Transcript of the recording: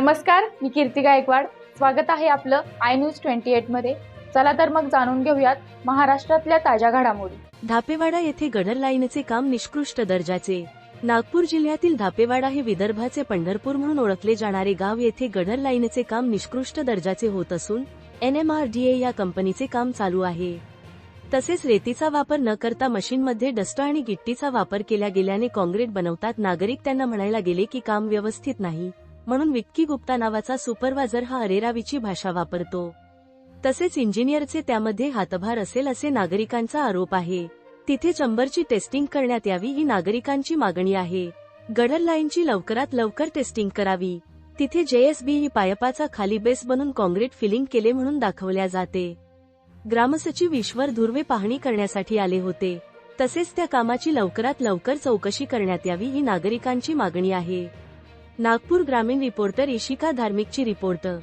नमस्कार मी कीर्ती गायकवाड. स्वागत आहे आपलं आय न्यूज ट्वेंटी एटमध्ये. चला तर मग जाणून घेऊयात महाराष्ट्रातल्या ताज्या घडामोडी. धापेवाडा येथे गडर लाईनचे काम निष्कृष्ट दर्जाचे. नागपूर जिल्ह्यातील धापेवाडा हे विदर्भाचे पंढरपूर म्हणून ओळखले जाणारे गाव येथे गडर लाईनचे काम निष्कृष्ट दर्जाचे होत असून एनएमआरडीए या कंपनीचे काम चालू आहे. तसेच रेतीचा वापर न करता मशीनमध्ये डस्ट आणि गिट्टीचा वापर केल्या गेल्याने काँक्रीट बनवतात. नागरिक त्यांना म्हणायला गेले की काम व्यवस्थित नाही. म्हणून विक्की गुप्ता नावाचा सुपरवायझर हा अरेरावीची भाषा वापरतो. तसेच इंजिनियरचे त्यामध्ये हातभार असेल असे नागरिकांचा आरोप आहे. तिथे चंबरची टेस्टिंग करण्यात यावी ही नागरिकांची मागणी आहे. गडर लाईनची लवकरात लवकर टेस्टिंग करावी. तिथे जेएसबी ही पायपाचा खाली बेस बनून काँक्रीट फिलिंग केले म्हणून दाखवल्या जाते. ग्रामसचिव ईश्वर धुर्वे पाहणी करण्यासाठी आले होते. तसेच त्या कामाची लवकरात लवकर चौकशी करण्यात यावी ही नागरिकांची मागणी आहे. नागपूर ग्रामीण रिपोर्टर इशिका धार्मिकची रिपोर्टर